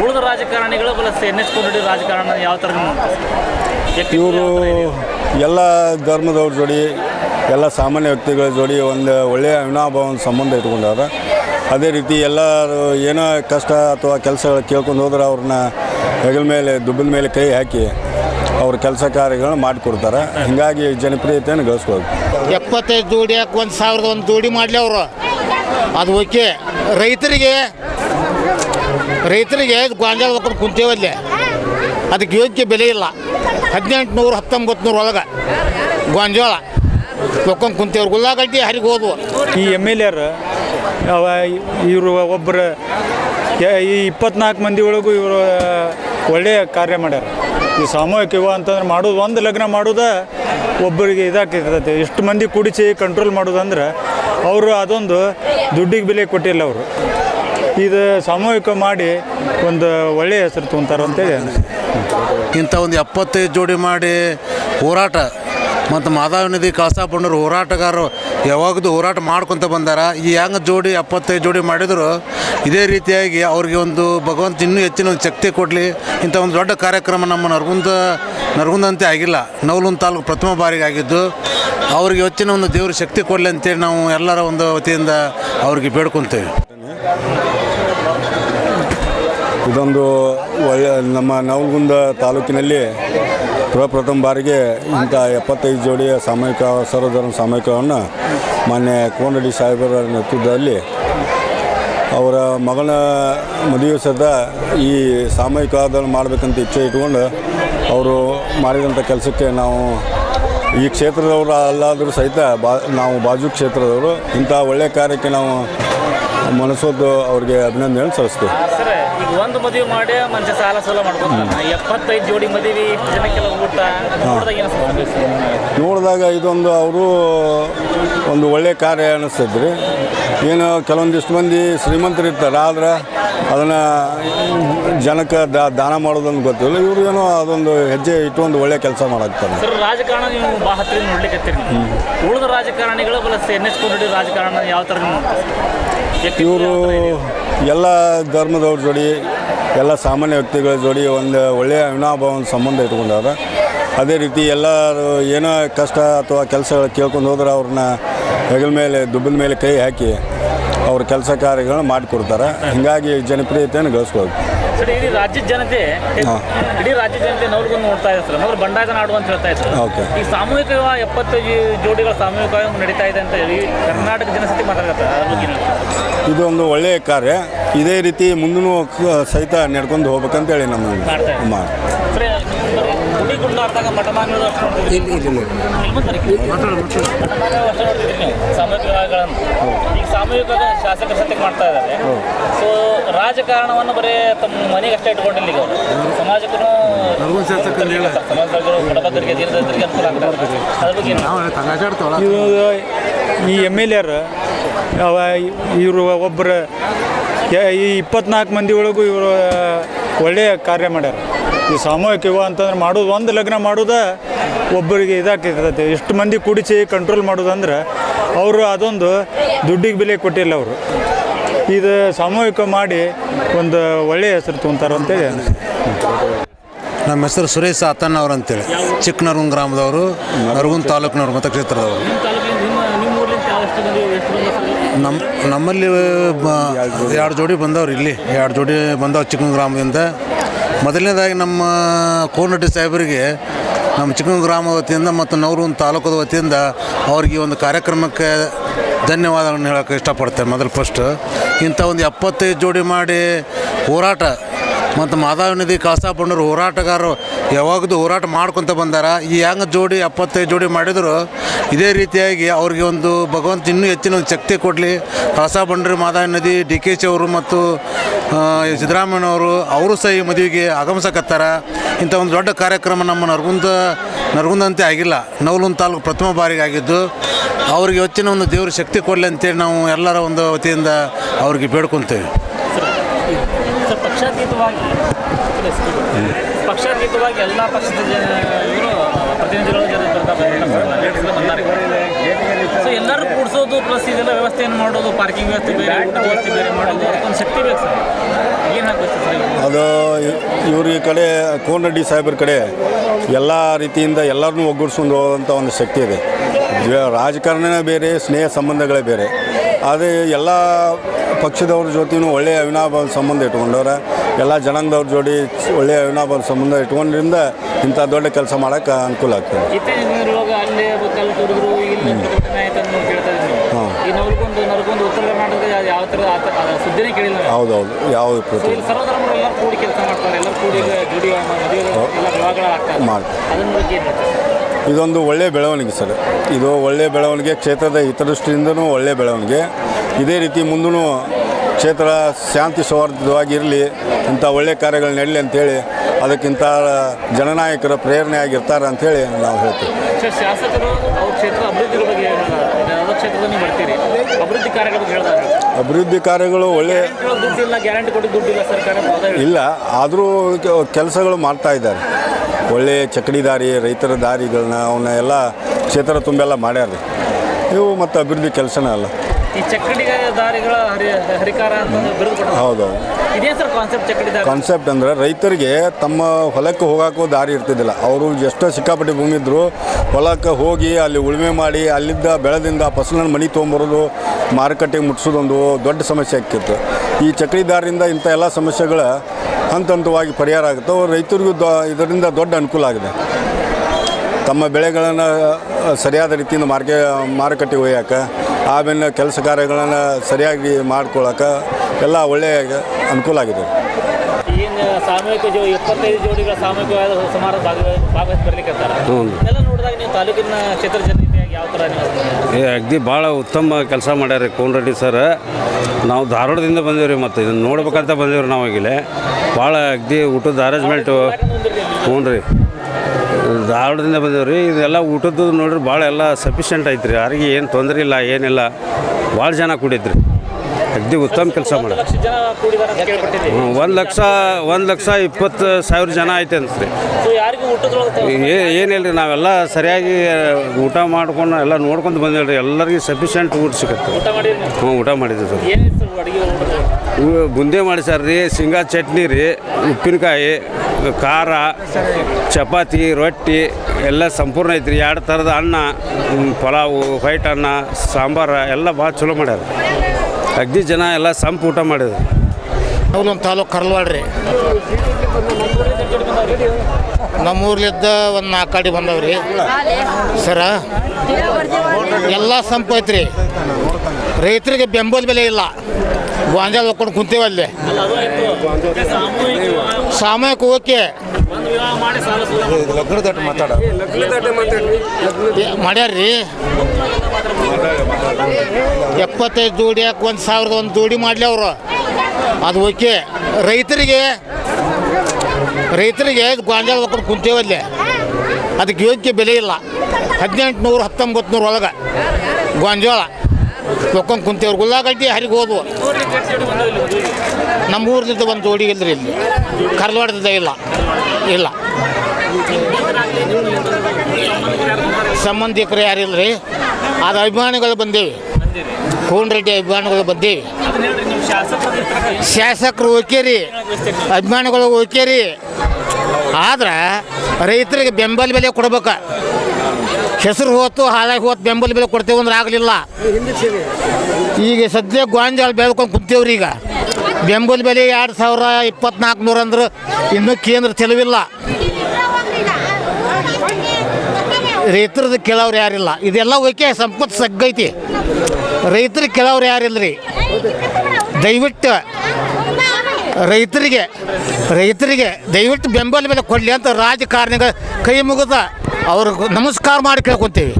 ಉಳಿದ ರಾಜಕಾರಣಿಗಳು plus N S ಕೋನಡಿ ರಾಜಕಾರಣ ಯಾವ ಥರ ಇವರು? ಎಲ್ಲ ಧರ್ಮದವ್ರ ಜೋಡಿ ಎಲ್ಲ ಸಾಮಾನ್ಯ ವ್ಯಕ್ತಿಗಳ ಜೋಡಿ ಒಂದು ಒಳ್ಳೆಯ ಅವಿನಾಭಾವನ ಸಂಬಂಧ ಇಟ್ಕೊಂಡವ್ರೆ ಅದೇ ರೀತಿ ಎಲ್ಲರೂ ಏನೋ ಕಷ್ಟ ಅಥವಾ ಕೆಲಸಗಳು ಕೇಳ್ಕೊಂಡು ಹೋದ್ರೆ ಅವ್ರನ್ನ ಹೆಗಲ ಮೇಲೆ ದುಬ್ಬಿನ ಮೇಲೆ ಕೈ ಹಾಕಿ ಅವ್ರ ಕೆಲಸ ಕಾರ್ಯಗಳನ್ನ ಮಾಡಿಕೊಡ್ತಾರೆ. ಹೀಗಾಗಿ ಜನಪ್ರಿಯತೆಯನ್ನು ಗಳಿಸ್ಬೋದು ಎಪ್ಪತ್ತೈದು ಜೋಡಿ ಹಾಕಿ ಒಂದು ಸಾವಿರದ ಒಂದು ಜೋಡಿ ಮಾಡಲಿ ಅವರು. ಅದು ಓಕೆ. ರೈತರಿಗೆ ರೈತರಿಗೆ ಗಾಂಜಾಳ ಹಾಕೊಂಡು ಕುಂತೇವಲ್ಲೇ. ಅದಕ್ಕೆ ಯೋಗ್ಯ ಬೆಲೆ ಇಲ್ಲ. ಹದಿನೆಂಟು ನೂರು ಹತ್ತೊಂಬತ್ತು ನೂರು ಒಳಗೆ ಗಾಂಜಾಳ ಒಕ್ಕೊಂಡು ಕುಂತೇವ್ರು. ಉಳ್ಳಾಗಡ್ಡಿ ಹರಿಗೆ ಹೋದ್ವು. ಈ ಎಂ ಎಲ್ ಎರ್ ಇವರು ಒಬ್ಬರು ಈ ಇಪ್ಪತ್ನಾಲ್ಕು ಮಂದಿ ಒಳಗೂ ಇವರು ಒಳ್ಳೆಯ ಕಾರ್ಯ ಮಾಡ್ಯಾರ. ಈ ಸಾಮೂಹಿಕ ವಿವಾಹ ಅಂತಂದ್ರೆ ಮಾಡೋದು ಒಂದು ಲಗ್ನ ಮಾಡೋದ ಒಬ್ಬರಿಗೆ ಇದಾಕಿರ್ತೈತೆ ಎಷ್ಟು ಮಂದಿ ಕುಡಿಸಿ ಕಂಟ್ರೋಲ್ ಮಾಡೋದಂದ್ರೆ ಅವರು ಅದೊಂದು ದುಡ್ಡಿಗೆ ಬೆಲೆ ಕೊಟ್ಟಿಲ್ಲ ಅವರು. ಇದು ಸಾಮೂಹಿಕ ಮಾಡಿ ಒಂದು ಒಳ್ಳೆಯ ಹೆಸರು ತೊಗೊಂತಾರೆ ಅಂತೇಳಿ ಇಂಥ ಒಂದು ಎಪ್ಪತ್ತೈದು ಜೋಡಿ ಮಾಡಿ ಹೋರಾಟ. ಮತ್ತು ಮಾಧವ ನದಿ ಕಳಸಾ ಬಂಡೂರು ಹೋರಾಟಗಾರರು ಯಾವಾಗಲೂ ಹೋರಾಟ ಮಾಡ್ಕೊತ ಬಂದಾರ. ಈ ಹೆಂಗೆ ಜೋಡಿ ಎಪ್ಪತ್ತೈದು ಜೋಡಿ ಮಾಡಿದ್ರು, ಇದೇ ರೀತಿಯಾಗಿ ಅವ್ರಿಗೆ ಒಂದು ಭಗವಂತ ಇನ್ನೂ ಹೆಚ್ಚಿನ ಒಂದು ಶಕ್ತಿ ಕೊಡಲಿ. ಇಂಥ ಒಂದು ದೊಡ್ಡ ಕಾರ್ಯಕ್ರಮ ನಮ್ಮ ನರಗುಂದ, ನರಗುಂದಂತೆ ಆಗಿಲ್ಲ. ನವಲುಂದ ತಾಲೂಕು ಪ್ರಥಮ ಬಾರಿಗೆ ಆಗಿದ್ದು, ಅವ್ರಿಗೆ ಹೆಚ್ಚಿನ ಒಂದು ದೇವ್ರ ಶಕ್ತಿ ಕೊಡಲಿ ಅಂತೇಳಿ ನಾವು ಎಲ್ಲರ ಒಂದು ವತಿಯಿಂದ ಅವ್ರಿಗೆ ಬೇಡ್ಕೊತೇವೆ. ಇದೊಂದು ಒಳ್ಳೆ ನಮ್ಮ ನವಲಗುಂದ ತಾಲೂಕಿನಲ್ಲಿ ಪ್ರಪ್ರಥಮ ಬಾರಿಗೆ ಇಂಥ ಎಪ್ಪತ್ತೈದು ಜೋಡಿಯ ಸಾಮೂಹಿಕ ಸರ್ವಧರ್ಮ ಸಾಮೂಹಿಕವನ್ನು ಮಾನ್ಯ ಕೋನಡಿ ಸಾಹೇಬರ ನೇತೃತ್ವದಲ್ಲಿ ಅವರ ಮಗನ ಮದುವೆ ಸದ ಈ ಸಾಮೂಹಿಕವಾದನ್ನು ಮಾಡಬೇಕಂತ ಇಚ್ಛೆ ಇಟ್ಕೊಂಡು ಅವರು ಮಾಡಿದಂಥ ಕೆಲಸಕ್ಕೆ ನಾವು ಈ ಕ್ಷೇತ್ರದವರು ಅಲ್ಲಾದರೂ ಸಹಿತ ಬಾ, ನಾವು ಬಾಜು ಕ್ಷೇತ್ರದವರು ಇಂಥ ಒಳ್ಳೆಯ ಕಾರ್ಯಕ್ಕೆ ನಾವು ಮನಸ್ಸೋದು ಅವ್ರಿಗೆ ಅಭಿನಂದನೆ ಸಲ್ಲಿಸ್ತೀವಿ. ಒಂದು ಮದುವೆ ಮಾಡಿ ಮನುಷ್ಯ ಸಾಲ ಸೂಲ ಮಾಡ್ಕೊಂತಾನ. ಎಪ್ಪತ್ತೈದು ಜೋಡಿ ಮದುವೆ ಜನ ಜನಕ್ಕೆಲ್ಲ ಊಟ ನೋಡಿದಾಗ ನೋಡಿದಾಗ ಇದೊಂದು ಅವರು ಒಂದು ಒಳ್ಳೆಯ ಕಾರ್ಯ ಅನ್ನಿಸ್ತದ್ರಿ ಏನು ಕೆಲವೊಂದಿಷ್ಟು ಮಂದಿ ಶ್ರೀಮಂತರು ಇರ್ತಾರೆ ಆದ್ರೆ ಅದನ್ನು ಜನಕ್ಕೆ ದಾನ ಮಾಡೋದೊಂದು ಗೊತ್ತಿಲ್ಲ. ಇವರು ಏನೋ ಅದೊಂದು ಹೆಜ್ಜೆ ಇಟ್ಟೊಂದು ಒಳ್ಳೆ ಕೆಲಸ ಮಾಡಾಕ್ತಾರೆ. ರಾಜಕಾರಣ ನೀವು ಭಾಳ ಹತ್ತಿರ ನೋಡ್ಲಿಕ್ಕೆ ಉಳಿದ ರಾಜಕಾರಣಿಗಳು ಪ್ಲಸ್ ಎನ್ ಎಚ್ ಕೊಂಡಿ ರಾಜಕಾರಣ ಯಾವ ಥರ ಇವರು? ಎಲ್ಲ ಧರ್ಮದವ್ರ ಜೋಡಿ, ಎಲ್ಲ ಸಾಮಾನ್ಯ ವ್ಯಕ್ತಿಗಳ ಜೋಡಿ ಒಂದು ಒಳ್ಳೆಯ ವಿನಾಭಾವನ ಸಂಬಂಧ ಇಟ್ಕೊಂಡಾರ ಅದೇ ರೀತಿ ಎಲ್ಲರೂ ಏನೋ ಕಷ್ಟ ಅಥವಾ ಕೆಲಸಗಳು ಕೇಳ್ಕೊಂಡು ಹೋದ್ರೆ ಅವ್ರನ್ನ ಹೆಗಲ ಮೇಲೆ, ದುಬ್ಬಿನ ಮೇಲೆ ಕೈ ಹಾಕಿ ಅವ್ರ ಕೆಲಸ ಕಾರ್ಯಗಳನ್ನ ಮಾಡಿಕೊಡ್ತಾರೆ. ಹೀಗಾಗಿ ಜನಪ್ರಿಯತೆಯನ್ನು ಗಳಿಸ್ಬೋದು ಸರ್ ಇಡೀ ರಾಜ್ಯದ ಜನತೆ. ಇಡೀ ರಾಜ್ಯದ ಜನತೆ ನವಲಗುಂದ ನೋಡ್ತಾ ಇದ್ದಾರೆ ಸರ್. ಮೊದಲು ಬಂಡಾಯ ನಾಡು ಅಂತ ಹೇಳ್ತಾ ಇದ್ರು ಓಕೆ. ಈ ಸಾಮೂಹಿಕ ವಿವಾಹ ಎಪ್ಪತ್ತೈದು ಜೋಡಿಗಳ ಸಾಮೂಹಿಕ ವಿವಾಹ ನಡೀತಾ ಇದೆ ಅಂತ ಹೇಳಿ ಕರ್ನಾಟಕ ಜನಸತಿ ಹೇಳ್ತೀರಾ? ಇದು ಒಂದು ಒಳ್ಳೆಯ ಕಾರ್ಯ. ಇದೇ ರೀತಿ ಮುಂದೂ ಸಹಿತ ನಡ್ಕೊಂಡು ಹೋಗ್ಬೇಕಂತೇಳಿ ನಮ್ಮ ಸರಿ ಬರೀ ಗುಡಿ ವಿವಾಹಗಳನ್ನು ಈಗ ಸಾಮೂಹಿಕವಾಗಿ ಶಾಸಕರ ಸತ್ಯಕ್ಕೆ ಮಾಡ್ತಾ ಇದ್ದಾರೆ. ಸೊ ರಾಜಕಾರಣವನ್ನು ಬರೀ ತಮ್ಮ ಮನೆಗೆ ಅಷ್ಟೇ ಇಟ್ಕೊಂಡಿಲ್ಲ ಈಗ ಅವರು. ಸಮಾಜಕ್ಕೂ ಸಮಾಜದವರು ಬಡಬಗ್ಗರಿಗೆ ದೀರ್ಘರಿಗೆ ಅನುಕೂಲ ಆಗ್ತದೆ ಅದ್ರ ಬಗ್ಗೆ ಏನು? ಇದು ಈ ಎಂ ಎಲ್ ಎರ್ ಅವ ಇವರು ಒಬ್ಬರು ಈ ಇಪ್ಪತ್ನಾಲ್ಕು ಮಂದಿ ಒಳಗೂ ಇವರು ಒಳ್ಳೆಯ ಕಾರ್ಯ ಮಾಡ್ಯಾರ. ಈ ಸಾಮೂಹಿಕ ವಿವಾಹ ಅಂತಂದ್ರೆ ಮಾಡೋದು ಒಂದು ಲಗ್ನ ಮಾಡೋದ ಒಬ್ಬರಿಗೆ ಇದಾಗ್ತಿರ್ತೈತೆ ಎಷ್ಟು ಮಂದಿ ಕುಡಿಸಿ ಕಂಟ್ರೋಲ್ ಮಾಡೋದಂದ್ರೆ ಅವರು ಅದೊಂದು ದುಡ್ಡಿಗೆ ಬೆಲೆ ಕೊಟ್ಟಿಲ್ಲ ಅವರು. ಇದು ಸಾಮೂಹಿಕ ಮಾಡಿ ಒಂದು ಒಳ್ಳೆಯ ಹೆಸರು ತೊಗೊಂತಾರೆ ಅಂತೇಳಿ ನಮ್ಮ ಹೆಸರು ಸುರೇಶ್ ಸಾತನ್ ಅವ್ರು ಅಂತೇಳಿ. ಚಿಕ್ಕನರ್ಗುನ್ ಗ್ರಾಮದವರು ನರಗುಂದ ತಾಲೂಕಿನವ್ರು ಮತಕ್ಷೇತ್ರದವರು ನಮ್ಮ ನಮ್ಮಲ್ಲಿ ಎರಡು ಜೋಡಿ ಬಂದವರು ಇಲ್ಲಿ. ಎರಡು ಜೋಡಿ ಬಂದವ್ರು ಚಿಕ್ಕನ ಗ್ರಾಮದಿಂದ. ಮೊದಲನೇದಾಗಿ ನಮ್ಮ ಕೋನಟ್ಟಿ ಸಾಹೇಬರಿಗೆ ನಮ್ಮ ಚಿಕ್ಕನ ಗ್ರಾಮದ ವತಿಯಿಂದ ಮತ್ತು ನವರೂನ್ ತಾಲೂಕದ ವತಿಯಿಂದ ಅವ್ರಿಗೆ ಒಂದು ಕಾರ್ಯಕ್ರಮಕ್ಕೆ ಧನ್ಯವಾದಗಳನ್ನು ಹೇಳೋಕ್ಕೆ ಇಷ್ಟಪಡ್ತೇನೆ ಮೊದಲು ಫಸ್ಟ್ ಇಂಥ ಒಂದು ಎಪ್ಪತ್ತೈದು ಜೋಡಿ ಮಾಡಿ ಹೋರಾಟ ಮತ್ತು ಮಾಧವ ನದಿ ಕಳಸಾ ಬಂಡೂರು ಹೋರಾಟಗಾರರು ಯಾವಾಗಲೂ ಹೋರಾಟ ಮಾಡ್ಕೊತ ಬಂದಾರ. ಈ ಹೆಂಗೆ ಜೋಡಿ ಎಪ್ಪತ್ತೈದು ಜೋಡಿ ಮಾಡಿದ್ರು, ಇದೇ ರೀತಿಯಾಗಿ ಅವ್ರಿಗೆ ಒಂದು ಭಗವಂತ ಇನ್ನೂ ಹೆಚ್ಚಿನ ಒಂದು ಶಕ್ತಿ ಕೊಡಲಿ. ಕಳಸಾ ಬಂಡೂರು ಮಾಧವ ನದಿ ಡಿ ಕೆ ಶಿ ಅವರು ಮತ್ತು ಸಿದ್ದರಾಮಯ್ಯನವರು ಅವರು ಸಹ ಈ ಮದುವೆಗೆ ಆಗಮಿಸಕತ್ತಾರ. ಇಂಥ ಒಂದು ದೊಡ್ಡ ಕಾರ್ಯಕ್ರಮ ನಮ್ಮ ನರಗುಂದ, ನರಗುಂದಂತೆ ಆಗಿಲ್ಲ. ನವಲುಂದ ತಾಲೂಕು ಪ್ರಥಮ ಬಾರಿಗೆ ಆಗಿದ್ದು, ಅವ್ರಿಗೆ ಹೆಚ್ಚಿನ ಒಂದು ದೇವ್ರ ಶಕ್ತಿ ಕೊಡಲಿ ಅಂತೇಳಿ ನಾವು ಎಲ್ಲರ ಒಂದು ವತಿಯಿಂದ ಅವ್ರಿಗೆ ಬೇಡ್ಕೊತೇವೆ. ಪಕ್ಷಾತೀತವಾಗಿ ಪಕ್ಷಾತೀತವಾಗಿ ಎಲ್ಲ ಪಕ್ಷದ ಜನ ಇವರು, ಪ್ರತಿನಿಧಿಗಳು ಸೊ ಎಲ್ಲರೂ ಕೂಡಿಸೋದು ಪ್ಲಸ್ ಇದೆಲ್ಲ ವ್ಯವಸ್ಥೆಯನ್ನು ಮಾಡೋದು ಪಾರ್ಕಿಂಗ್ ವ್ಯವಸ್ಥೆ ಬೇರೆ ವ್ಯವಸ್ಥೆ ಬೇರೆ ಮಾಡೋದು ಒಂದು ಶಕ್ತಿ ಬೇಕು ಸರ್. ಅದು ಇವ್ರ ಕಡೆ ಕೋನರೆಡ್ಡಿ ಸಾಹೇಬ್ರ ಕಡೆ ಎಲ್ಲ ರೀತಿಯಿಂದ ಎಲ್ಲರನ್ನೂ ಒಗ್ಗೂಡಿಸ್ಕೊಂಡು ಹೋಗುವಂಥ ಒಂದು ಶಕ್ತಿ ಇದೆ. ರಾಜಕಾರಣನೇ ಬೇರೆ, ಸ್ನೇಹ ಸಂಬಂಧಗಳೇ ಬೇರೆ. ಆದರೆ ಎಲ್ಲ ಪಕ್ಷದವ್ರ ಜೊತೆನೂ ಒಳ್ಳೆಯ ಅವಿನಾಭಾವ ಸಂಬಂಧ ಇಟ್ಕೊಂಡವ್ರೆ. ಎಲ್ಲ ಜನಾಂಗದವ್ರ ಜೋಡಿ ಒಳ್ಳೆಯ ಅವಿನಾಭಾವ ಸಂಬಂಧ ಇಟ್ಕೊಂಡ್ರಿಂದ ಇಂಥ ದೊಡ್ಡ ಕೆಲಸ ಮಾಡೋಕ್ಕೆ ಅನುಕೂಲ ಆಗ್ತದೆ. ಯಾವ. ಹೌದೌದು ಮಾಡ್ತಾರೆ. ಹೇಳ್ತೀರಾ? ಇದೊಂದು ಒಳ್ಳೆಯ ಬೆಳವಣಿಗೆ ಸರ್. ಇದು ಒಳ್ಳೆಯ ಬೆಳವಣಿಗೆ ಕ್ಷೇತ್ರದ ಹಿತದೃಷ್ಟಿಯಿಂದನೂ ಒಳ್ಳೆಯ ಬೆಳವಣಿಗೆ. ಇದೇ ರೀತಿ ಮುಂದೂ ಕ್ಷೇತ್ರ ಶಾಂತಿ ಸೌಹಾರ್ದವಾಗಿರಲಿ ಇಂಥ ಒಳ್ಳೆಯ ಕಾರ್ಯಗಳು ನಡಲಿ ಅಂತೇಳಿ ಅದಕ್ಕಿಂತ ಜನನಾಯಕರ ಪ್ರೇರಣೆ ಆಗಿರ್ತಾರೆ ಅಂಥೇಳಿ ನಾವು ಹೇಳ್ತೀವಿ. ಅಭಿವೃದ್ಧಿ ಕಾರ್ಯಗಳ ಒಳ್ಳೆ? ಇಲ್ಲ ಆದರೂ ಕೆಲಸಗಳು ಮಾಡ್ತಾ ಇದ್ದಾರೆ. ಒಳ್ಳೆಯ ಚಕ್ಕಡಿ ದಾರಿ ರೈತರ ದಾರಿಗಳನ್ನ ಅವನ್ನ ಎಲ್ಲ ಕ್ಷೇತ್ರ ತುಂಬೆಲ್ಲ ಮಾಡ್ಯಾರ ಇವು ಮತ್ತು ಅಭಿವೃದ್ಧಿ ಕೆಲಸನೇ ಅಲ್ಲ. ಈ ಚಕ್ಕಡಿ ದಾರಿಗಳ ಹರಿ ಹರಿಕಾರ ಅಂತ ಬಿರುದು ಕೊಟ್ಟು ಹೌದೌದು ಇದೇ ಸರ್ ಕಾನ್ಸೆಪ್ಟ್ ಅಂದ್ರೆ ದಾರಿ? ಕಾನ್ಸೆಪ್ಟ್ ಅಂದರೆ ರೈತರಿಗೆ ತಮ್ಮ ಹೊಲಕ್ಕೆ ಹೋಗೋಕ್ಕೂ ದಾರಿ ಇರ್ತಿದ್ದಿಲ್ಲ. ಅವರು ಎಷ್ಟೋ ಸಿಕ್ಕಾಪಟ್ಟೆ ಭೂಮಿ ಇದ್ದರು ಹೊಲಕ್ಕೆ ಹೋಗಿ ಅಲ್ಲಿ ಉಳುಮೆ ಮಾಡಿ ಅಲ್ಲಿದ್ದ ಬೆಳೆದಿಂದ ಫಸಲನ್ನು ಮನೆ ತೊಗೊಂಬರೋದು ಮಾರುಕಟ್ಟೆಗೆ ಮುಟ್ಟಿಸೋದೊಂದು ದೊಡ್ಡ ಸಮಸ್ಯೆ ಆಗ್ತಿತ್ತು ಈ ಚಕ್ರಿ ದಾರಿಯಿಂದ ಇಂಥ ಎಲ್ಲ ಸಮಸ್ಯೆಗಳ ಹಂತ ಹಂತವಾಗಿ ಪರಿಹಾರ ಆಗುತ್ತೆ. ಅವ್ರು ರೈತರಿಗೂ ದೊ ಇದರಿಂದ ದೊಡ್ಡ ಅನುಕೂಲ ಆಗಿದೆ. ತಮ್ಮ ಬೆಳೆಗಳನ್ನು ಸರಿಯಾದ ರೀತಿಯಿಂದ ಮಾರ್ಕೆ ಮಾರುಕಟ್ಟೆಗೆ ಒಯ್ಯಕ್ಕೆ ಆಮೇಲೆ ಕೆಲಸ ಕಾರ್ಯಗಳನ್ನು ಸರಿಯಾಗಿ ಮಾಡ್ಕೊಳ್ಳೋಕೆ ಎಲ್ಲ ಒಳ್ಳೆಯ ಅನುಕೂಲ ಆಗಿದೆ. ಏನು ಸಾಮೂಹಿಕ ಜೋ ಎಪ್ಪತ್ತೈದು ಜೋಡಿಗಳ ಸಾಮೂಹಿಕವಾದ ಸಮಾರಂಭ ಭಾಗವಹಿಸಿ ಬರ್ಲಿಕ್ಕೆ ಎಲ್ಲ ನೋಡಿದಾಗ ನೀವು ತಾಲೂಕಿನ ಕ್ಷೇತ್ರ ಜನತೆಯಾಗಿ ಏ ಅಗ್ದಿ ಭಾಳ ಉತ್ತಮ ಕೆಲಸ ಮಾಡ್ಯಾರ ಕೋನ್ ರೆಡ್ಡಿ ಸರ್. ನಾವು ಧಾರವಾಡದಿಂದ ರೀ ಮತ್ತು ಇದನ್ನು ನೋಡ್ಬೇಕಂತ ಬಂದೀವಿ ನಾವು ಈಗಲೇ. ಭಾಳ ಅಗ್ದಿ ಊಟದ ಅರೇಂಜ್ಮೆಂಟು ಹ್ಞೂ ರೀ ಧಾರವಾಡದಿಂದ ರೀ ಇದೆಲ್ಲ ಊಟದ್ದು ನೋಡ್ರಿ ಭಾಳ ಎಲ್ಲ ಸಫಿಷಿಯೆಂಟ್ ಐತ್ರಿ. ಯಾರಿಗೆ ಏನು ತೊಂದರೆ ಇಲ್ಲ ಏನಿಲ್ಲ ಭಾಳ ಜನ ಕೂಡಿದ್ರಿ. ಅಗ್ದಿ ಉತ್ತಮ ಕೆಲಸ ಮಾಡ. ಜನ ಕೂಡಿದಾರೆ ಅಂತ ಒಂದು ಲಕ್ಷ ಒಂದು ಲಕ್ಷ ಇಪ್ಪತ್ತು ಸಾವಿರ ಜನ ಐತೆ ಅನ್ಸ್ರಿ. ಸೊ ಯಾರಿಗೂ ಊಟದೊಳಗೆ ಏ ಏನಿಲ್ಲ ರೀ ನಾವೆಲ್ಲ ಸರಿಯಾಗಿ ಊಟ ಮಾಡ್ಕೊಂಡು ಎಲ್ಲ ನೋಡ್ಕೊಂಡು ಬಂದೇವ್ರಿ ಎಲ್ಲರಿಗೂ ಸಫಿಷಿಯೆಂಟ್ ಊಟ ಸಿಗುತ್ತೆ. ಊಟ ಮಾಡಿದ್ರಿ ನೀವು? ಹ್ಞೂ ಊಟ ಮಾಡಿದ್ವಿ ಸರ್. ಏನಿತ್ತು ಸರ್ ಅಡುಗೆ ಇವು ಬುಂದಿ ಮಾಡಿಸ್ಯಾರ ರೀ ಶೇಂಗಾ ಚಟ್ನಿ ರೀ ಉಪ್ಪಿನಕಾಯಿ ಖಾರ ಚಪಾತಿ ರೊಟ್ಟಿ ಎಲ್ಲ ಸಂಪೂರ್ಣ ಐತ್ರಿ. ಎರಡು ಥರದ ಅನ್ನ ಹ್ಮ್, ಪಲಾವು ವೈಟ್ ಅನ್ನ ಸಾಂಬಾರ ಎಲ್ಲ ಭಾಳ ಚಲೋ ಮಾಡ್ಯಾರ ಅಗ್ದಿ ಜನ ಎಲ್ಲ ಸಂಪ್ ಊಟ ಮಾಡಿದ್ರು. ಅವಲೊಂದು ತಾಲೂಕು ಕರ್ಲ್ವಾಡ್ರಿ ನಮ್ಮೂರ್ಲಿದ್ದ ಒಂದು ನಾಲ್ಕು ಕಡೆ ಬಂದವ್ರಿ ಸರ, ಎಲ್ಲ ಸಂಪು ಐತ್ರಿ. ರೈತರಿಗೆ ಬೆಂಬಲ ಬೆಲೆ ಇಲ್ಲ. ಗಾಂಜಾಲ್ ಹೋಗ್ಕೊಂಡು ಕುಂತೇವೆ ಅಲ್ಲಿ. ಸಾಮೂಹಿಕ ಓಕೆ. ಮಾಡ್ಯಾರ್ರಿ. ಎಪ್ಪತ್ತೈದು ಜೋಡಿ ಹಾಕಿ ಒಂದು ಸಾವಿರದ ಒಂದು ಜೋಡಿ ಮಾಡಲಿ ಅವರು. ಅದು ಓಕೆ ರೈತರಿಗೆ ರೈತರಿಗೆ ಗಾಂಜಾಳ ಹಾಕೊಂಡು ಕುಂತೇವಲ್ಲಿ ಅದಕ್ಕೆ ಯೋಗ್ಯ ಬೆಲೆ ಇಲ್ಲ. ಹದಿನೆಂಟು ನೂರು ಹತ್ತೊಂಬತ್ತು ನೂರು ಒಳಗೆ ಗಾಂಜೋಳ ಹೊಕ್ಕೊಂಡು ಕುಂತೇವ್ರು ಉಳ್ಳಾಗಡ್ಡಿ ಹರಿಗೆ ಹೋದ್ವು. ನಮ್ಮ ಊರಿನಿಂದ ಒಂದು ಜೋಡಿ ಇಲ್ರಿ ಇಲ್ಲಿ. ಕರ್ಲವಾಡದ ಇಲ್ಲ. ಇಲ್ಲ. ಸಂಬಂಧಿಕರು ಯಾರಿಲ್ಲ ರೀ ಅದು ಅಭಿಮಾನಿಗಳು ಬಂದೀವಿ. ಕೋನ್ ರೆಡ್ಡಿ ಅಭಿಮಾನಿಗಳು ಬಂದೇವಿ. ಶಾಸಕರು ಓಕೇರಿ ಅಭಿಮಾನಿಗಳು ಓಕೇರಿ ಆದ್ರೆ ರೈತರಿಗೆ ಬೆಂಬಲ ಬೆಲೆ ಕೊಡ್ಬೇಕು. ಹೆಸರು ಹೋತು ಹಾಳಾಗಿ ಹೋತು ಬೆಂಬಲ ಬೆಲೆ ಕೊಡ್ತೇವೆ ಅಂದ್ರೆ ಆಗಲಿಲ್ಲ. ಈಗ ಸದ್ಯ ಗೋಂಜಾಳ ಬೆಳ್ಕೊಂಡು ಕುಂತೇವ್ರಿ ಈಗ. ಬೆಂಬಲ ಬೆಲೆ ಎರಡು ಸಾವಿರ ಇಪ್ಪತ್ನಾಲ್ಕು ನೂರು ಅಂದ್ರೆ ಇನ್ನೂ ಕೇಂದ್ರ ಚೆಲುವಿಲ್ಲ. ರೈತರದ್ದು ಕೆಲವ್ರು ಯಾರಿಲ್ಲ. ಇದೆಲ್ಲ ಓಕೆ, ಸಂಪತ್ತು ಸಗ್ಗೈತಿ. ರೈತರ ಕೆಲವ್ರು ಯಾರಿಲ್ಲ ರೀ ದಯವಿಟ್ಟು ರೈತರಿಗೆ ರೈತರಿಗೆ ದಯವಿಟ್ಟು ಬೆಂಬಲ ಬೆಲೆ ಕೊಡಲಿ ಅಂತ ರಾಜಕಾರಣಿಗಳ ಕೈ ಮುಗಿದ ಅವ್ರಿಗೆ ನಮಸ್ಕಾರ ಮಾಡಿ ಕೇಳ್ಕೊತೀವಿ.